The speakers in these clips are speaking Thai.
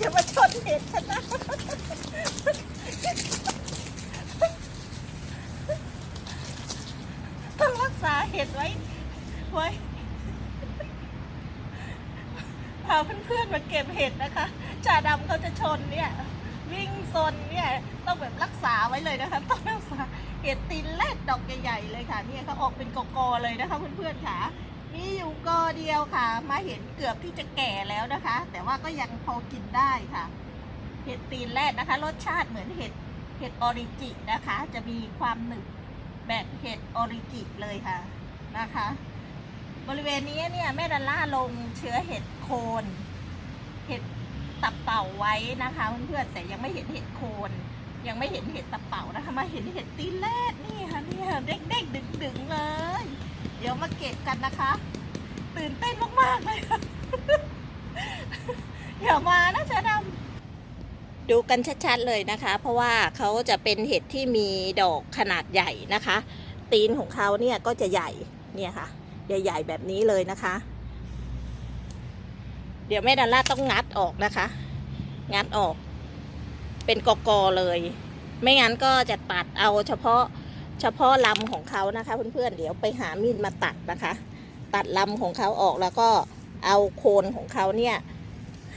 จะมาชนเห็ดฉันนะต้องรักษาเห็ดไว้ ไว้พาเพื่อนๆมาเก็บเห็ดนะคะจ่าดำเขาจะชนเนี่ย วิ่งซนเนี่ยต้องแบบรักษาไว้เลยนะคะ ต้องรักษาเห็ดตีนแรกดอกใหญ่ๆเลยค่ะ เนี่ยเขาออกเป็นกอๆเลยนะคะเพื่อนๆค่ะ มีอยู่กอเดียวค่ะ มาเห็นเกือบที่จะแก่แล้วนะคะ แต่ว่าก็ยังพอกินได้ค่ะ เห็ดตีนแรกนะคะ รสชาติเหมือนเห็ดเห็ดออริจินะคะ จะมีความหนึบแบบเห็ดออริจิเลยค่ะนะคะ บริเวณนี้เนี่ยแม่ดันล่าลงเชื้อเห็ดโคนเห็ดตับเต่าไว้นะคะเพื่อนๆแต่ยังไม่เห็นเห็ดโคน ยังไม่เห็นเห็ดตับเต่านะคะ มาเห็นเห็ดตีนแรกนี่ค่ะนี่ยเด็กๆดึงๆเลย เดี๋ยวมาเก็บกันนะคะ ตื่นเต้นมาก ๆ เลยค่ะอย่ามานะชาดำดูกันชัด ๆ เลยนะคะ เพราะว่าเขาจะเป็นเห็ดที่มีดอกขนาดใหญ่นะคะ ตีนของเขาเนี่ยก็จะใหญ่เนี่ยค่ะ ใหญ่ ๆ แบบนี้เลยนะคะ เดี๋ยวแม่ดันล่าต้องงัดออกนะคะ งัดออก เป็นกกอๆเลย ไม่งั้นก็จะตัดเอาเฉพาะเฉพาะลำของเขานะคะ เพื่อนๆเดี๋ยวไปหามีดมาตัดนะคะ ตัดลำของเขาออกแล้วก็เอาโคนของเขาเนี่ย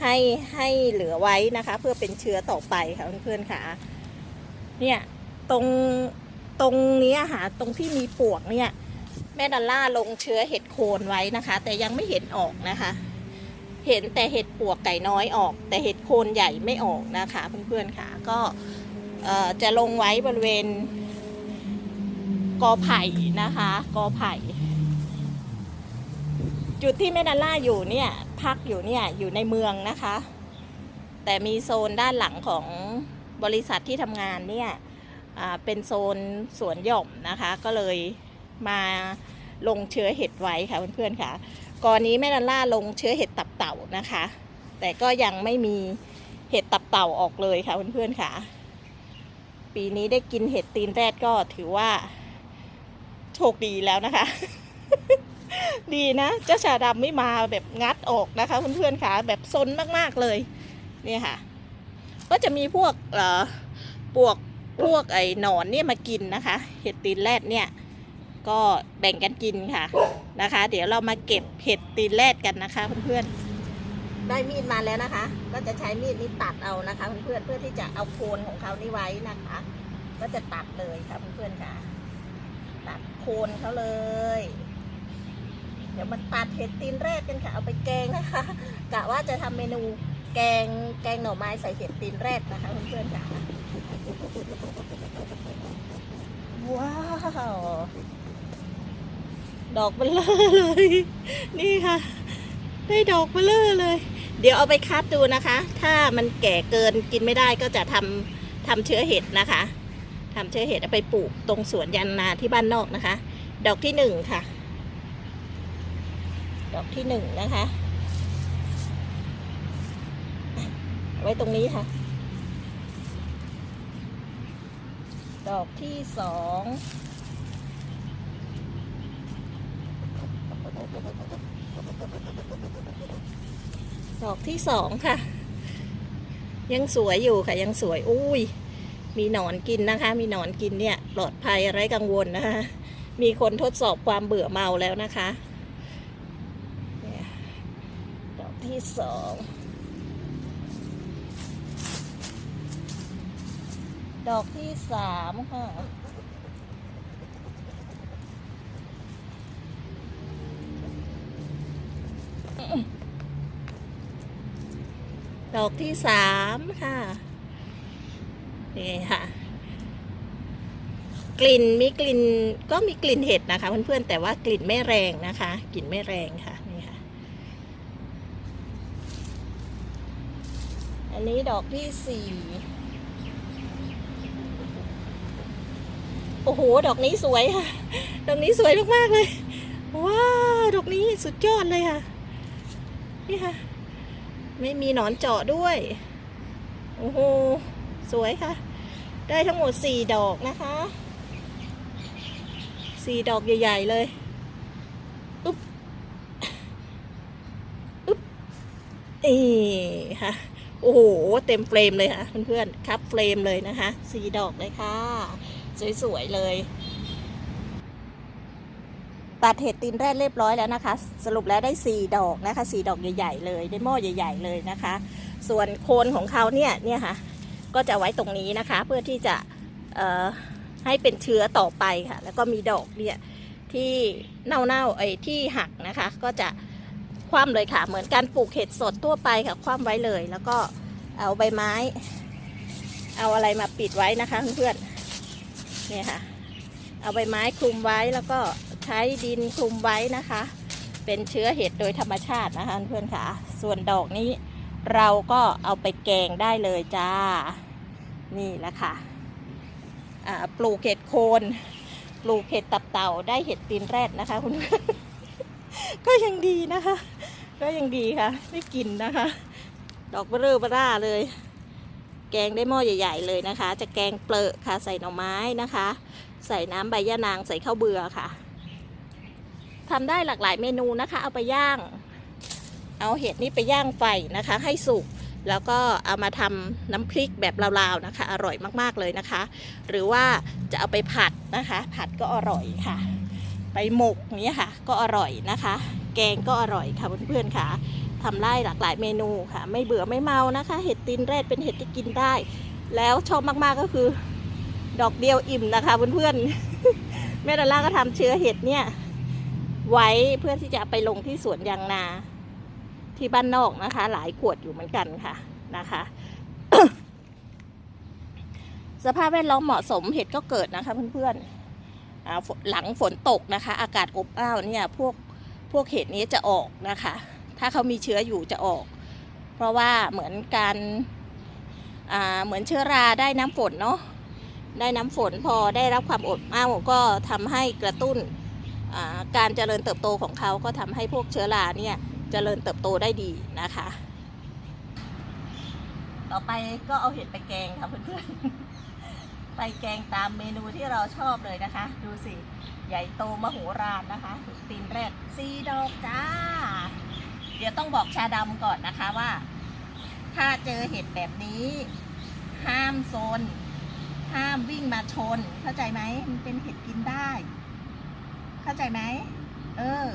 ให้ให้เหลือไว้นะคะ เพื่อเป็นเชื้อต่อไปค่ะเพื่อนๆค่ะ เนี่ยตรงตรงนี้ยค่ะตรงที่มีปวกเนี่ยแม่ดัลล่าลงเชื้อเห็ดโคนไว้นะคะ แต่ยังไม่เห็นออกนะคะ เห็นแต่เห็ดปวกไก่น้อยออก แต่เห็ดโคนใหญ่ไม่ออกนะคะเพื่อนๆค่ะ ก็จะลงไว้บริเวณกอไผ่นะคะ กอไผ่ จุดที่แม่ดัลล่าอยู่เนี่ยพักอยู่เนี่ยอยู่ในเมืองนะคะ แต่มีโซนด้านหลังของบริษัทที่ทำงานเนี่ยเป็นโซนสวนหย่อมนะคะ ก็เลยมาลงเชื้อเห็ดไว้ค่ะเพื่อนๆค่ะก่อนนี้แม่ดัลล่าลงเชื้อเห็ดตับเต่านะคะ แต่ก็ยังไม่มีเห็ดตับเต่าออกเลยค่ะเพื่อนๆค่ะ ปีนี้ได้กินเห็ดตีนแรดก็ถือว่าโชคดีแล้วนะคะ ดีนะ เจ้าชาดำไม่มาแบบงัดออกนะคะเพื่อนๆค่ะแบบซนมากๆเลยเนี่ยค่ะ ก็จะมีพวกเอ่อปวกพวกไอ้หนอนเนี่ยมากินนะคะ เห็ดตีนแรดเนี่ย ก็แบ่งกันกินค่ะนะคะ เดี๋ยวเรามาเก็บเห็ดตีนแรดกันนะคะเพื่อนๆได้มีดมาแล้วนะคะ ก็จะใช้มีดนี้ตัดเอานะคะเพื่อนๆเพื่อที่จะเอาโคนของเขานี่ไว้นะคะ ก็จะตัดเลยค่ะเพื่อนๆค่ะ ตัดโคนเขาเลย เดี๋ยวมาตัดเห็ดตีนแรดกันค่ะ เอาไปแกงนะคะกะว่าจะทำเมนูแกงแกงหน่อไม้ใส่เห็ดตีนแรดนะคะเพื่อนๆค่ะ ว้าวดอกเบลอเลย นี่ค่ะ ได้ดอกเบลอเลย เดี๋ยวเอาไปคัดดูนะคะ ถ้ามันแก่เกินกินไม่ได้ก็จะทำทำเชื้อเห็ดนะคะทำเชื้อเห็ดเอาไปปลูกตรงสวนยางนาที่บ้านนอกนะคะ ดอกที่หนึ่งค่ะ ดอกที่หนึ่งนะคะ ไว้ตรงนี้ค่ะ ดอกที่สองดอกที่สองค่ะ ยังสวยอยู่ค่ะ ยังสวย อุ้ย มีหนอนกินนะคะ มีหนอนกินเนี่ย ปลอดภัยไร้กังวลนะคะ มีคนทดสอบความเบื่อเมาแล้วนะคะเนี่ยดอก ที่สองดอกที่สามค่ะ ดอกที่สามค่ะ นี่ค่ะ กลิ่นมีกลิ่นก็มีกลิ่นเห็ดนะคะเพื่อนๆแต่ว่ากลิ่นไม่แรงนะคะ กลิ่นไม่แรงค่ะนี่ค่ะ อันนี้ดอกที่สี่โอ้โห ดอกนี้สวยค่ะ ดอกนี้สวยมากๆเลย ว้าว ดอกนี้สุดยอดเลยค่ะ นี่ค่ะ ไม่มีหนอนเจาะด้วย โอ้โห สวยค่ะ ได้ทั้งหมดสี่ดอกนะคะสี่ดอกใหญ่ ๆ เลย อุ๊บ อุ๊บนี่ค่ะ โอ้โห เต็มเฟรมเลยค่ะเพื่อนๆครับเฟรมเลยนะคะสีดอกเลยค่ะ สวยๆเลย ตัดเห็ดตีนแรกเรียบร้อยแล้วนะคะ สรุปแล้วได้สี่ดอกนะคะสี่ดอกใหญ่ๆเลย ได้หม้อใหญ่ ๆ เลยนะคะ ส่วนโคนของเขาเนี่ยเนี่ยค่ะ ก็จะไว้ตรงนี้นะคะ เพื่อที่จะเอ่อให้เป็นเชื้อต่อไปค่ะ แล้วก็มีดอกเนี่ยที่เน่าๆไอ้ที่หักนะคะ ก็จะ คว่ำเลยค่ะ เหมือนการปลูกเห็ดสดทั่วไปค่ะ คว่ำไว้เลย แล้วก็เอาใบไม้ เอาอะไรมาปิดไว้นะคะเพื่อนๆเนี่ยค่ะ เอาใบไม้คลุมไว้แล้วก็ใช้ดินคลุมไว้นะคะ เป็นเชื้อเห็ดโดยธรรมชาตินะคะเพื่อนๆค่ะ ส่วนดอกนี้เราก็เอาไปแกงได้เลยจ้า นี่แหละค่ะปลูกเห็ดโคน ปลูกเห็ดตับเต่าได้เห็ดตีนแรดนะคะคุณเพื่อนก็ยังดีนะคะ ก็ยังดีค่ะได้กินนะคะ ดอกเบอเร่อเบร่าเลย แกงได้หม้อใหญ่ ๆ เลยนะคะ จะแกงเปลือกค่ะใส่หน่อไม้นะคะ ใส่น้ำใบยะนางใส่ข้าวเบื่อค่ะทำได้หลากหลายเมนูนะคะ เอาไปย่าง เอาเห็ดนี้ไปย่างไฟนะคะ ให้สุกแล้วก็เอามาทำน้ำพริกแบบลาวๆนะคะ อร่อยมากๆเลยนะคะ หรือว่าจะเอาไปผัดนะคะ ผัดก็อร่อยค่ะ ไปหมกนี้ค่ะ ก็อร่อยนะคะ แกงก็อร่อยค่ะเพื่อนๆค่ะทำได้หลากหลายเมนูค่ะ ไม่เบื่อไม่เมานะคะ เห็ดตีนแรดเป็นเห็ดที่กินได้ แล้วชอบมากๆก็คือ ดอกเดียวอิ่มนะคะเพื่อนๆแม่ดอลล่าก็ทำเชื้อเห็ดเนี่ย ไว้เพื่อที่จะไปลงที่สวนยางนา ที่บ้านนอกนะคะ หลายขวดอยู่เหมือนกันค่ะนะคะสภาพแวดล้อมเหมาะสมเห็ดก็เกิดนะคะเพื่อนๆอ่าฝนหลังฝนตกนะคะ อากาศอบอ้าวเนี่ยพวก พวกเห็ดนี้จะออกนะคะ ถ้าเขามีเชื้ออยู่จะออก เพราะว่าเหมือนการเหมือนเชื้อราได้น้ำฝนเนาะได้น้ำฝนพอได้รับความอดอ้าวก็ทำให้กระตุ้นการเจริญเติบโตของเขาก็ทำให้พวกเชื้อราเนี่ยเจริญเติบโตได้ดีนะคะ ต่อไปก็เอาเห็ดไปแกงค่ะเพื่อนๆไปแกงตามเมนูที่เราชอบเลยนะคะ ดูสิ ใหญ่โตมโหฬารนะคะตีนแรกซีดอกจ้า เดี๋ยวต้องบอกชาดำก่อนนะคะว่า ถ้าเจอเห็ดแบบนี้ ห้ามโซน ห้ามวิ่งมาชน เข้าใจไหมมันเป็นเห็ดกินได้ เข้าใจไหมเออ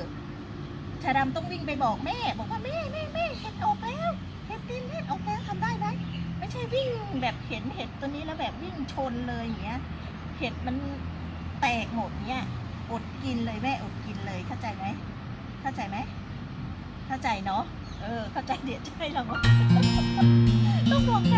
ชาดำต้องวิ่งไปบอกแม่ บอกว่าแม่แม่แม่เห็ดออกแล้วเห็ดตีนเห็ดออกแล้วทำได้ไหมไม่ใช่วิ่งแบบเห็นเห็ดตัวนี้แล้วแบบวิ่งชนเลยอย่างเงี้ย เห็ดมันแตกหมดเนี้ย อดกินเลยแม่อดกินเลยเข้าใจไหมเข้าใจไหมเข้าใจเนาะเออเข้าใจเดี๋ยวใช่เราบอต้องบอกชาด